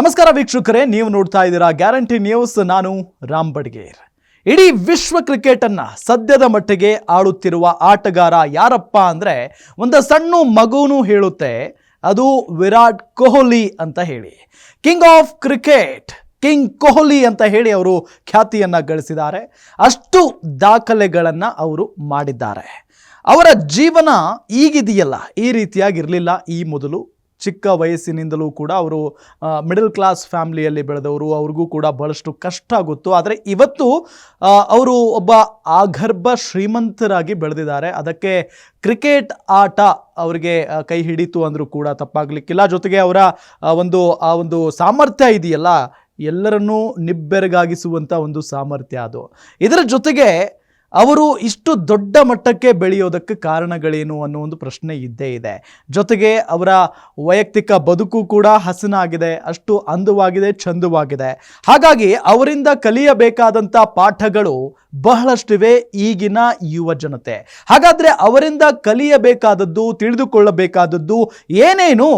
ನಮಸ್ಕಾರ ವೀಕ್ಷಕರೇ, ನೀವು ನೋಡ್ತಾ ಇದ್ದೀರಾ ಗ್ಯಾರಂಟಿ ನ್ಯೂಸ್. ನಾನು ರಾಮ್ ಬಡ್ಗೇರ್. ಇಡೀ ವಿಶ್ವ ಕ್ರಿಕೆಟ್ ಅನ್ನ ಸದ್ಯದ ಮಟ್ಟಿಗೆ ಆಡುತ್ತಿರುವ ಆಟಗಾರ ಯಾರಪ್ಪ ಅಂದ್ರೆ ಒಂದು ಸಣ್ಣ ಮಗುನು ಹೇಳುತ್ತೆ. ಅದು ವಿರಾಟ್ ಕೊಹ್ಲಿ ಅಂತ ಹೇಳಿ. King of cricket king Kohli ಅಂತ ಹೇಳಿ ಅವರು ಖ್ಯಾತಿಯನ್ನ ಗಳಿಸಿದ್ದಾರೆ. ಅಷ್ಟು ದಾಖಲೆಗಳನ್ನ ಅವರು ಮಾಡಿದ್ದಾರೆ. ಅವರ ಜೀವನ ಈಗಿದೆಯಲ್ಲ, ಈ ರೀತಿಯಾಗಿರಲಿಲ್ಲ ಈ ಮೊದಲು. ಚಿಕ್ಕ ವಯಸ್ಸಿನಿಂದಲೂ ಕೂಡ ಅವರು ಮಿಡಲ್ ಕ್ಲಾಸ್ ಫ್ಯಾಮಿಲಿಯಲ್ಲಿ ಬೆಳೆದವರು, ಅವ್ರಿಗೂ ಕೂಡ ಬಹಳಷ್ಟು ಕಷ್ಟ ಗೊತ್ತು. ಆದರೆ ಇವತ್ತು ಅವರು ಒಬ್ಬ ಆಗರ್ಭ ಶ್ರೀಮಂತರಾಗಿ ಬೆಳೆದಿದ್ದಾರೆ. ಅದಕ್ಕೆ ಕ್ರಿಕೆಟ್ ಆಟ ಅವರಿಗೆ ಕೈ ಹಿಡಿತು ಅಂದರೂ ಕೂಡ ತಪ್ಪಾಗಲಿಕ್ಕಿಲ್ಲ. ಜೊತೆಗೆ ಅವರ ಒಂದು, ಆ, ಒಂದು ಸಾಮರ್ಥ್ಯ ಇದೆಯಲ್ಲ, ಎಲ್ಲರನ್ನೂ ನಿಬ್ಬೆರಗಾಗಿಸುವಂಥ ಒಂದು ಸಾಮರ್ಥ್ಯ ಅದು. ಇದರ ಜೊತೆಗೆ ಅವರು ಇಷ್ಟು ದೊಡ್ಡ ಮಟ್ಟಕ್ಕೆ ಬೆಳೆಯೋದಕ್ಕೆ ಕಾರಣಗಳೇನು ಅನ್ನೋ ಒಂದು ಪ್ರಶ್ನೆ ಇದ್ದೇ ಇದೆ. ಜೊತೆಗೆ ಅವರ ವೈಯಕ್ತಿಕ ಬದುಕು ಕೂಡ ಹಸನಾಗಿದೆ, ಅಷ್ಟು ಅಂದವಾಗಿದೆ, ಚಂದವಾಗಿದೆ. ಹಾಗಾಗಿ ಅವರಿಂದ ಕಲಿಯಬೇಕಾದಂಥ ಪಾಠಗಳು ಬಹಳಷ್ಟಿವೆ ಈಗಿನ ಯುವ ಜನತೆ. ಹಾಗಾದರೆ ಅವರಿಂದ ಕಲಿಯಬೇಕಾದದ್ದು, ತಿಳಿದುಕೊಳ್ಳಬೇಕಾದದ್ದು ಏನೇನು?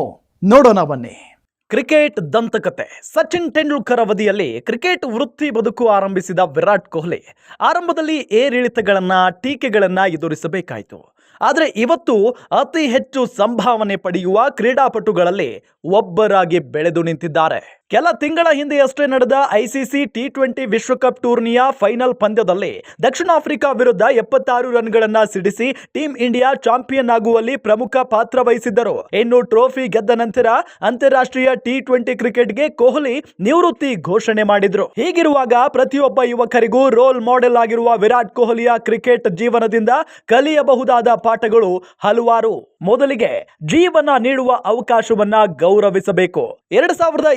ನೋಡೋಣ ಬನ್ನಿ. ಕ್ರಿಕೆಟ್ ದಂತಕತೆ. ಸಚಿನ್ ತೆಂಡೂಲ್ಕರ್ ಅವಧಿಯಲ್ಲಿ ಕ್ರಿಕೆಟ್ ವೃತ್ತಿ ಬದುಕು ಆರಂಭಿಸಿದ ವಿರಾಟ್ ಕೊಹ್ಲಿ ಆರಂಭದಲ್ಲಿ ಏರಿಳಿತಗಳನ್ನು, ಟೀಕೆಗಳನ್ನ ಎದುರಿಸಬೇಕಾಯಿತು. ಆದರೆ ಇವತ್ತು ಅತಿ ಹೆಚ್ಚು ಸಂಭಾವನೆ ಪಡೆಯುವ ಕ್ರೀಡಾಪಟುಗಳಲ್ಲಿ ಒಬ್ಬರಾಗಿ ಬೆಳೆದು ನಿಂತಿದ್ದಾರೆ. ಕೆಲ ತಿಂಗಳ ಹಿಂದೆಯಷ್ಟೇ ನಡೆದ ಐಸಿಸಿ ಟಿ ಟ್ವೆಂಟಿ ವಿಶ್ವಕಪ್ ಟೂರ್ನಿಯ ಫೈನಲ್ ಪಂದ್ಯದಲ್ಲಿ ದಕ್ಷಿಣ ಆಫ್ರಿಕಾ ವಿರುದ್ಧ ಎಪ್ಪತ್ತಾರು ರನ್ಗಳನ್ನ ಸಿಡಿಸಿ ಟೀಂ ಇಂಡಿಯಾ ಚಾಂಪಿಯನ್ ಆಗುವಲ್ಲಿ ಪ್ರಮುಖ ಪಾತ್ರ ವಹಿಸಿದ್ದರು. ಇನ್ನು ಟ್ರೋಫಿ ಗೆದ್ದ ನಂತರ ಅಂತಾರಾಷ್ಟ್ರೀಯ ಟಿ ಟ್ವೆಂಟಿ ಕ್ರಿಕೆಟ್ಗೆ ಕೊಹ್ಲಿ ನಿವೃತ್ತಿ ಘೋಷಣೆ ಮಾಡಿದ್ರು. ಹೀಗಿರುವಾಗ ಪ್ರತಿಯೊಬ್ಬ ಯುವಕರಿಗೂ ರೋಲ್ ಮಾಡೆಲ್ ಆಗಿರುವ ವಿರಾಟ್ ಕೊಹ್ಲಿಯ ಕ್ರಿಕೆಟ್ ಜೀವನದಿಂದ ಕಲಿಯಬಹುದಾದ ಪಾಠಗಳು ಹಲವಾರು. ಮೊದಲಿಗೆ ಜೀವನ ನೀಡುವ ಅವಕಾಶವನ್ನ ಗೌರವಿಸಬೇಕು. ಎರಡ್ ಸಾವಿರದ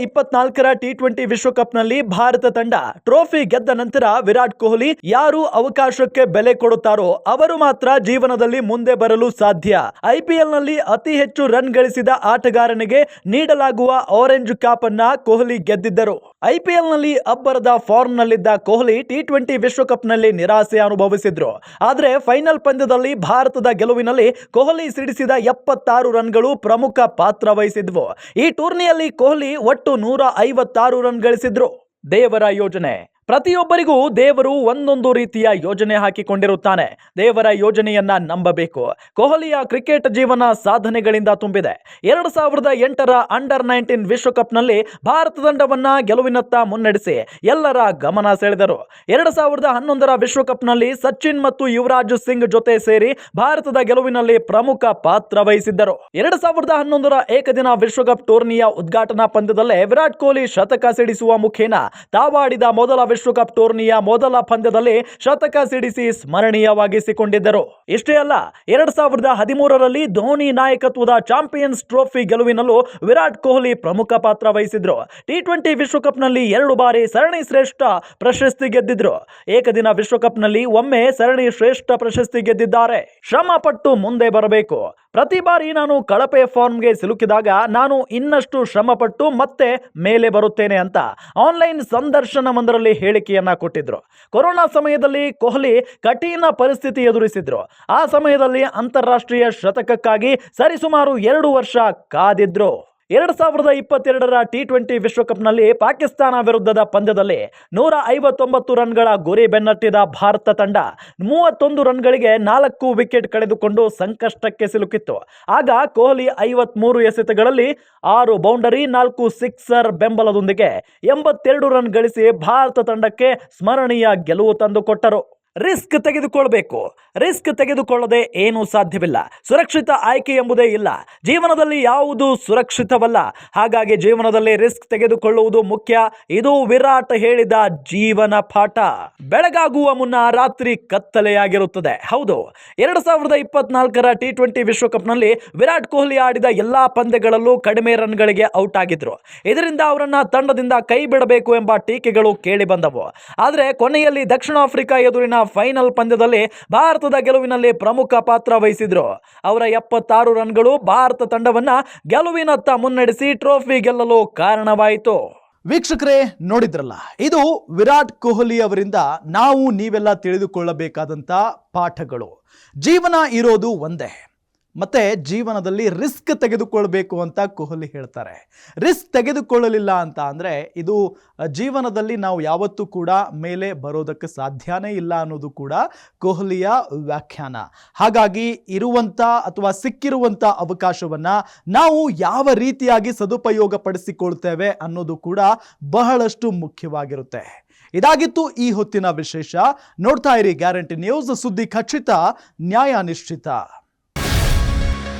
ಇಪ್ಪತ್ನಾಲ್ಕರ ಟಿ ಟ್ವೆಂಟಿ ವಿಶ್ವಕಪ್ನಲ್ಲಿ ಭಾರತ ತಂಡ ಟ್ರೋಫಿ ಗೆದ್ದ ನಂತರ ವಿರಾಟ್ ಕೊಹ್ಲಿ ಯಾರು ಅವಕಾಶಕ್ಕೆ ಬೆಲೆ ಕೊಡುತ್ತಾರೋ ಅವರು ಮಾತ್ರ ಜೀವನದಲ್ಲಿ ಮುಂದೆ ಬರಲು ಸಾಧ್ಯ. ಐಪಿಎಲ್ನಲ್ಲಿ ಅತಿ ಹೆಚ್ಚು ರನ್ ಗಳಿಸಿದ ಆಟಗಾರನಿಗೆ ನೀಡಲಾಗುವ ಆರೆಂಜ್ ಕ್ಯಾಪ್ ಅನ್ನ ಕೊಹ್ಲಿ ಗೆದ್ದಿದ್ದರು. ಐಪಿಎಲ್ನಲ್ಲಿ ಅಬ್ಬರದ ಫಾರ್ಮ್ ನಲ್ಲಿದ್ದ ಕೊಹ್ಲಿ ಟಿ ಟ್ವೆಂಟಿ ವಿಶ್ವಕಪ್ನಲ್ಲಿ ನಿರಾಸೆ ಅನುಭವಿಸಿದ್ರು. ಆದರೆ ಫೈನಲ್ ಪಂದ್ಯದಲ್ಲಿ ಭಾರತದ ಗೆಲುವಿನಲ್ಲಿ ಕೊಹ್ಲಿ ಸಿಡಿಸಿದ ಎಪ್ಪತ್ತಾರು ರನ್ಗಳು ಪ್ರಮುಖ ಪಾತ್ರ ವಹಿಸಿದ್ವು. ಈ ಟೂರ್ನಿಯಲ್ಲಿ ಕೊಹ್ಲಿ ಒಟ್ಟು ನೂರ ಐವತ್ತಾರು ರನ್ ಗಳಿಸಿದ್ರು ದೇವರ ಯೋಜನೆ. ಪ್ರತಿಯೊಬ್ಬರಿಗೂ ದೇವರು ಒಂದೊಂದು ರೀತಿಯ ಯೋಜನೆ ಹಾಕಿಕೊಂಡಿರುತ್ತಾನೆ. ದೇವರ ಯೋಜನೆಯನ್ನ ನಂಬಬೇಕು. ಕೊಹ್ಲಿಯ ಕ್ರಿಕೆಟ್ ಜೀವನ ಸಾಧನೆಗಳಿಂದ ತುಂಬಿದೆ. ಎರಡು ಸಾವಿರದ ಎಂಟರ ಅಂಡರ್ ನೈನ್ಟೀನ್ ವಿಶ್ವಕಪ್ನಲ್ಲಿ ಭಾರತ ತಂಡವನ್ನ ಗೆಲುವಿನತ್ತ ಮುನ್ನಡೆಸಿ ಎಲ್ಲರ ಗಮನ ಸೆಳೆದರು. ಎರಡು ಸಾವಿರದ ಹನ್ನೊಂದರ ವಿಶ್ವಕಪ್ನಲ್ಲಿ ಸಚಿನ್ ಮತ್ತು ಯುವರಾಜ್ ಸಿಂಗ್ ಜೊತೆ ಸೇರಿ ಭಾರತದ ಗೆಲುವಿನಲ್ಲಿ ಪ್ರಮುಖ ಪಾತ್ರ ವಹಿಸಿದ್ದರು. ಎರಡು ಸಾವಿರದ ಹನ್ನೊಂದರ ಏಕದಿನ ವಿಶ್ವಕಪ್ ಟೂರ್ನಿಯ ಉದ್ಘಾಟನಾ ಪಂದ್ಯದಲ್ಲೇ ವಿರಾಟ್ ಕೊಹ್ಲಿ ಶತಕ ಸಿಡಿಸುವ ಮುಖೇನ ತಾವಾಡಿದ ಮೊದಲ ವಿಶ್ವಕಪ್ ಟೂರ್ನಿಯ ಮೊದಲ ಪಂದ್ಯದಲ್ಲಿ ಶತಕ ಸಿಡಿಸಿ ಸ್ಮರಣೀಯವಾಗಿಸಿಕೊಂಡಿದ್ದರು. ಇಷ್ಟೇ ಅಲ್ಲ, ಎರಡ್ ಸಾವಿರದ ಹದಿಮೂರರಲ್ಲಿ ಧೋನಿ ನಾಯಕತ್ವದ ಚಾಂಪಿಯನ್ಸ್ ಟ್ರೋಫಿ ಗೆಲುವಿನಲ್ಲೂ ವಿರಾಟ್ ಕೊಹ್ಲಿ ಪ್ರಮುಖ ಪಾತ್ರ ವಹಿಸಿದ್ರು. ಟಿ ಟ್ವೆಂಟಿ ವಿಶ್ವಕಪ್ನಲ್ಲಿ ಎರಡು ಬಾರಿ ಸರಣಿ ಶ್ರೇಷ್ಠ ಪ್ರಶಸ್ತಿ ಗೆದ್ದಿದ್ರು. ಏಕದಿನ ವಿಶ್ವಕಪ್ನಲ್ಲಿ ಒಮ್ಮೆ ಸರಣಿ ಶ್ರೇಷ್ಠ ಪ್ರಶಸ್ತಿ ಗೆದ್ದಿದ್ದಾರೆ. ಶ್ರಮ ಪಟ್ಟು ಮುಂದೆ ಬರಬೇಕು. ಪ್ರತಿ ಬಾರಿ ನಾನು ಕಳಪೆ ಫಾರ್ಮ್ಗೆ ಸಿಲುಕಿದಾಗ ನಾನು ಇನ್ನಷ್ಟು ಶ್ರಮಪಟ್ಟು ಮತ್ತೆ ಮೇಲೆ ಬರುತ್ತೇನೆ ಅಂತ ಆನ್ಲೈನ್ ಸಂದರ್ಶನವೊಂದರಲ್ಲಿ ಹೇಳಿಕೆಯನ್ನ ಕೊಟ್ಟಿದ್ರು. ಕೊರೋನಾ ಸಮಯದಲ್ಲಿ ಕೊಹ್ಲಿ ಕಠಿಣ ಪರಿಸ್ಥಿತಿ ಎದುರಿಸಿದ್ರು. ಆ ಸಮಯದಲ್ಲಿ ಅಂತಾರಾಷ್ಟ್ರೀಯ ಶತಕಕ್ಕಾಗಿ ಸರಿಸುಮಾರು ಎರಡು ವರ್ಷ ಕಾದಿದ್ರು. ಎರಡ್ ಸಾವಿರದ ಇಪ್ಪತ್ತೆರಡರ ಟಿ ಟ್ವೆಂಟಿ ವಿಶ್ವಕಪ್ನಲ್ಲಿ ಪಾಕಿಸ್ತಾನ ವಿರುದ್ಧದ ಪಂದ್ಯದಲ್ಲಿ ನೂರ ಐವತ್ತೊಂಬತ್ತು ರನ್ಗಳ ಗುರಿ ಬೆನ್ನಟ್ಟಿದ ಭಾರತ ತಂಡ ಮೂವತ್ತೊಂದು ರನ್ಗಳಿಗೆ ನಾಲ್ಕು ವಿಕೆಟ್ ಕಳೆದುಕೊಂಡು ಸಂಕಷ್ಟಕ್ಕೆ ಸಿಲುಕಿತ್ತು. ಆಗ ಕೊಹ್ಲಿ ಐವತ್ಮೂರು ಎಸೆತಗಳಲ್ಲಿ ಆರು ಬೌಂಡರಿ, ನಾಲ್ಕು ಸಿಕ್ಸರ್ ಬೆಂಬಲದೊಂದಿಗೆ ಎಂಬತ್ತೆರಡು ರನ್ ಗಳಿಸಿ ಭಾರತ ತಂಡಕ್ಕೆ ಸ್ಮರಣೀಯ ಗೆಲುವು ತಂದುಕೊಟ್ಟರು. ರಿಸ್ಕ್ ತೆಗೆದುಕೊಳ್ಬೇಕು. ರಿಸ್ಕ್ ತೆಗೆದುಕೊಳ್ಳದೆ ಏನೂ ಸಾಧ್ಯವಿಲ್ಲ. ಸುರಕ್ಷಿತ ಆಯ್ಕೆ ಎಂಬುದೇ ಇಲ್ಲ. ಜೀವನದಲ್ಲಿ ಯಾವುದು ಸುರಕ್ಷಿತವಲ್ಲ. ಹಾಗಾಗಿ ಜೀವನದಲ್ಲಿ ರಿಸ್ಕ್ ತೆಗೆದುಕೊಳ್ಳುವುದು ಮುಖ್ಯ. ಇದು ವಿರಾಟ್ ಹೇಳಿದ ಜೀವನ ಪಾಠ. ಬೆಳಗಾಗುವ ಮುನ್ನ ರಾತ್ರಿ ಕತ್ತಲೆಯಾಗಿರುತ್ತದೆ. ಹೌದು. ಎರಡು ಸಾವಿರದ ಇಪ್ಪತ್ನಾಲ್ಕರ ಟಿ ಟ್ವೆಂಟಿ ವಿಶ್ವಕಪ್ನಲ್ಲಿ ವಿರಾಟ್ ಕೊಹ್ಲಿ ಆಡಿದ ಎಲ್ಲಾ ಪಂದ್ಯಗಳಲ್ಲೂ ಕಡಿಮೆ ರನ್ಗಳಿಗೆ ಔಟ್ ಆಗಿದ್ರು. ಇದರಿಂದ ಅವರನ್ನ ತಂಡದಿಂದ ಕೈ ಬಿಡಬೇಕು ಎಂಬ ಟೀಕೆಗಳು ಕೇಳಿ ಬಂದವು. ಆದರೆ ಕೊನೆಯಲ್ಲಿ ದಕ್ಷಿಣ ಆಫ್ರಿಕಾ ಎದುರಿನ ಫೈನಲ್ ಪಂದ್ಯದಲ್ಲಿ ಭಾರತದ ಗೆಲುವಿನಲ್ಲಿ ಪ್ರಮುಖ ಪಾತ್ರ ವಹಿಸಿದ್ರು. ಅವರ ಎಪ್ಪತ್ತಾರು ರನ್ಗಳು ಭಾರತ ತಂಡವನ್ನ ಗೆಲುವಿನತ್ತ ಮುನ್ನಡೆಸಿ ಟ್ರೋಫಿ ಗೆಲ್ಲಲು ಕಾರಣವಾಯಿತು. ವೀಕ್ಷಕರೇ, ನೋಡಿದ್ರಲ್ಲ, ಇದು ವಿರಾಟ್ ಕೊಹ್ಲಿ ಅವರಿಂದ ನಾವು ನೀವೆಲ್ಲ ತಿಳಿದುಕೊಳ್ಳಬೇಕಾದಂಥ ಪಾಠಗಳು. ಜೀವನ ಇರೋದು ಒಂದೇ. ಮತ್ತೆ ಜೀವನದಲ್ಲಿ ರಿಸ್ಕ್ ತೆಗೆದುಕೊಳ್ಬೇಕು ಅಂತ ಕೊಹ್ಲಿ ಹೇಳ್ತಾರೆ. ರಿಸ್ಕ್ ತೆಗೆದುಕೊಳ್ಳಲಿಲ್ಲ ಅಂತ ಅಂದರೆ ಇದು ಜೀವನದಲ್ಲಿ ನಾವು ಯಾವತ್ತೂ ಕೂಡ ಮೇಲೆ ಬರೋದಕ್ಕೆ ಸಾಧ್ಯನೇ ಇಲ್ಲ ಅನ್ನೋದು ಕೂಡ ಕೊಹ್ಲಿಯ ವ್ಯಾಖ್ಯಾನ. ಹಾಗಾಗಿ ಇರುವಂಥ ಅಥವಾ ಸಿಕ್ಕಿರುವಂಥ ಅವಕಾಶವನ್ನು ನಾವು ಯಾವ ರೀತಿಯಾಗಿ ಸದುಪಯೋಗ ಪಡಿಸಿಕೊಳ್ತೇವೆ ಅನ್ನೋದು ಕೂಡ ಬಹಳಷ್ಟು ಮುಖ್ಯವಾಗಿರುತ್ತೆ. ಇದಾಗಿತ್ತು ಈ ಹೊತ್ತಿನ ವಿಶೇಷ. ನೋಡ್ತಾ ಇರಿ ಗ್ಯಾರಂಟಿ ನ್ಯೂಸ್ ಸುದ್ದಿ ಖಚಿತ, ನ್ಯಾಯ ನಿಶ್ಚಿತ.